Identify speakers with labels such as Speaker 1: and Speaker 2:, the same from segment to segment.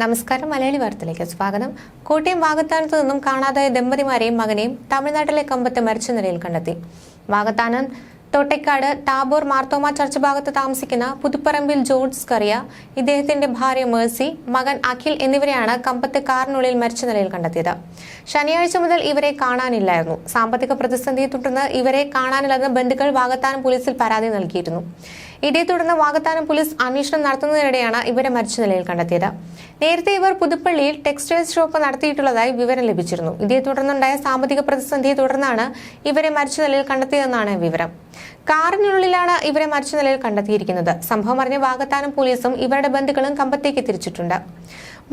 Speaker 1: നമസ്കാരം മലയാളി വാർത്തയിലേക്ക് സ്വാഗതം. കോട്ടയം വാഗത്താനത്ത് നിന്നും കാണാതായ ദമ്പതിമാരെയും മകനെയും തമിഴ്നാട്ടിലെ കമ്പത്ത് മരിച്ച നിലയിൽ കണ്ടെത്തി. വാഗത്താനം തോട്ടേക്കാട് ടാബോർ മാർത്തോമ ചർച്ച് ഭാഗത്ത് താമസിക്കുന്ന പുതുപ്പറമ്പിൽ ജോർജ് കറിയ ഇദ്ദേഹത്തിന്റെ ഭാര്യ മേഴ്സി മകൻ അഖിൽ എന്നിവരെയാണ് കമ്പത്ത് കാറിനുള്ളിൽ മരിച്ച നിലയിൽ കണ്ടെത്തിയത്. ശനിയാഴ്ച മുതൽ ഇവരെ കാണാനില്ലായിരുന്നു. സാമ്പത്തിക പ്രതിസന്ധിയെ തുടർന്ന് ഇവരെ കാണാനില്ലെന്ന് ബന്ധുക്കൾ വാഗത്താനം പോലീസിൽ പരാതി നൽകിയിരുന്നു. ഇതേ തുടർന്ന് വാഗത്താനം പോലീസ് അന്വേഷണം നടത്തുന്നതിനിടെയാണ് ഇവരെ മരിച്ച നിലയിൽ കണ്ടെത്തിയത്. നേരത്തെ ഇവർ പുതുപ്പള്ളിയിൽ ടെക്സ്റ്റൈൽ ഷോപ്പ് നടത്തിയിട്ടുള്ളതായി വിവരം ലഭിച്ചിരുന്നു. ഇതേ തുടർന്നുണ്ടായ സാമ്പത്തിക പ്രതിസന്ധിയെ തുടർന്നാണ് ഇവരെ മരിച്ച നിലയിൽ കണ്ടെത്തിയതെന്നാണ് വിവരം. കാറിനുള്ളിലാണ് ഇവരെ മരിച്ച നിലയിൽ കണ്ടെത്തിയിരിക്കുന്നത്. സംഭവം അറിഞ്ഞ വാഗത്താനം പോലീസും ഇവരുടെ ബന്ധുക്കളും കമ്പത്തേക്ക് തിരിച്ചിട്ടുണ്ട്.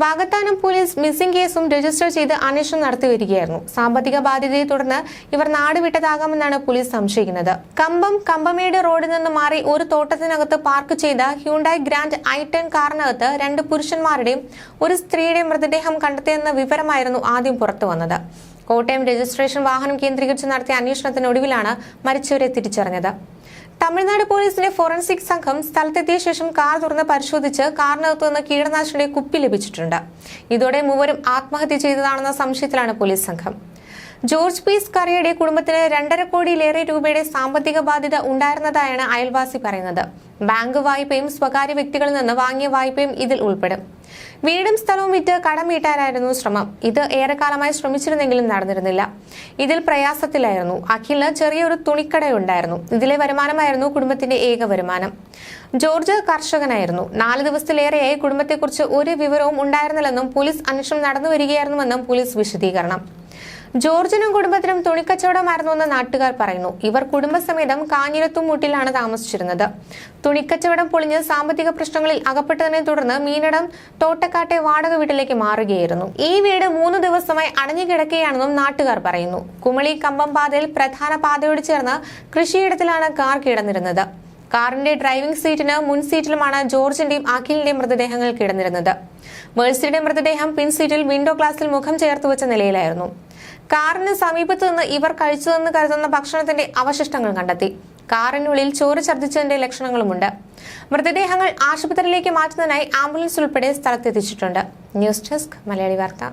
Speaker 1: വാഗത്താനം പോലീസ് മിസ്സിംഗ് കേസും രജിസ്റ്റർ ചെയ്ത് അന്വേഷണം നടത്തിവരികയായിരുന്നു സാമ്പത്തിക ബാധ്യതയെ തുടർന്ന് ഇവർ നാടുവിട്ടതാകാമെന്നാണ് പോലീസ് സംശയിക്കുന്നത്. കമ്പം കമ്പമേട് റോഡിൽ നിന്ന് മാറി ഒരു തോട്ടത്തിനകത്ത് പാർക്ക് ചെയ്ത ഹ്യൂണ്ടായി ഗ്രാൻഡ് ഐ ടെൻ കാറിനകത്ത് രണ്ട് പുരുഷന്മാരുടെയും ഒരു സ്ത്രീയുടെയും മൃതദേഹം കണ്ടെത്തിയെന്ന വിവരമായിരുന്നു ആദ്യം പുറത്തു വന്നത്. കോട്ടയം രജിസ്ട്രേഷൻ വാഹനം കേന്ദ്രീകരിച്ച് നടത്തിയ അന്വേഷണത്തിനൊടുവിലാണ് മരിച്ചവരെ തിരിച്ചറിഞ്ഞത്. തമിഴ്നാട് പോലീസിന്റെ ഫോറൻസിക് സംഘം സ്ഥലത്തെത്തിയ ശേഷം കാർ തുറന്ന് പരിശോധിച്ച് കാറിനകത്തു നിന്ന് കീടനാശിനിയുടെ കുപ്പി ലഭിച്ചിട്ടുണ്ട്. ഇതോടെ മൂവരും ആത്മഹത്യ ചെയ്തതാണെന്ന സംശയത്തിലാണ് പോലീസ് സംഘം. ജോർജ് പി കറിയുടെ കുടുംബത്തിന് രണ്ടര കോടിയിലേറെ രൂപയുടെ സാമ്പത്തിക ബാധ്യത ഉണ്ടായിരുന്നതായാണ് അയൽവാസി പറയുന്നത്. ബാങ്ക് വായ്പയും സ്വകാര്യ വ്യക്തികളിൽ നിന്ന് വാങ്ങിയ വായ്പയും ഇതിൽ ഉൾപ്പെടും. വീടും സ്ഥലവും വിറ്റ് കടം വീട്ടാനായിരുന്നു ശ്രമം. ഇത് ഏറെക്കാലമായി ശ്രമിച്ചിരുന്നെങ്കിലും നടന്നിരുന്നില്ല. ഇതിൽ പ്രയാസത്തിലായിരുന്നു. അഖിലിന് ചെറിയൊരു തുണിക്കടയുണ്ടായിരുന്നു. ഇതിലെ വരുമാനമായിരുന്നു കുടുംബത്തിന്റെ ഏക വരുമാനം. ജോർജ് കർഷകനായിരുന്നു. നാല് ദിവസത്തിലേറെയായി കുടുംബത്തെക്കുറിച്ച് ഒരു വിവരവും ഉണ്ടായിരുന്നില്ലെന്നും പോലീസ് അന്വേഷണം നടന്നു വരികയായിരുന്നുവെന്നും പോലീസ് വിശദീകരണം. ജോർജിനും കുടുംബത്തിനും തുണിക്കച്ചവടമായിരുന്നുവെന്ന് നാട്ടുകാർ പറയുന്നു. ഇവർ കുടുംബസമേതം കാഞ്ഞിരത്തും മുട്ടിലാണ് താമസിച്ചിരുന്നത്. തുണിക്കച്ചവടം പൊളിഞ്ഞ് സാമ്പത്തിക പ്രശ്നങ്ങളിൽ അകപ്പെട്ടതിനെ തുടർന്ന് മീനടം തോട്ടക്കാട്ടെ വാടക വീട്ടിലേക്ക് മാറുകയായിരുന്നു. ഈ വീട് മൂന്ന് ദിവസമായി അടഞ്ഞു കിടക്കുകയാണെന്നും നാട്ടുകാർ പറയുന്നു. കുമളി കമ്പം പാതയിൽ പ്രധാന പാതയോട് ചേർന്ന് കൃഷിയിടത്തിലാണ് കാർ കിടന്നിരുന്നത്. കാറിന്റെ ഡ്രൈവിംഗ് സീറ്റിന് മുൻ സീറ്റിലുമാണ് ജോർജിന്റെയും അഖിലിന്റെയും മൃതദേഹങ്ങൾ കിടന്നിരുന്നത്. മേഴ്സിയുടെ മൃതദേഹം പിൻസീറ്റിൽ വിൻഡോ ഗ്ലാസിൽ മുഖം ചേർത്ത് വെച്ച നിലയിലായിരുന്നു. കാറിന് സമീപത്ത് നിന്ന് ഇവർ കഴിച്ചതെന്ന് കരുതുന്ന ഭക്ഷണത്തിന്റെ അവശിഷ്ടങ്ങൾ കണ്ടെത്തി. കാറിനുള്ളിൽ ചോറ് ഛർദ്ദിച്ചതിന്റെ ലക്ഷണങ്ങളുമുണ്ട്. മൃതദേഹങ്ങൾ ആശുപത്രിയിലേക്ക് മാറ്റുന്നതിനായി ആംബുലൻസ് ഉൾപ്പെടെ സ്ഥലത്തെത്തിച്ചിട്ടുണ്ട്. ന്യൂസ് ഡെസ്ക് മലയാളി വാർത്ത.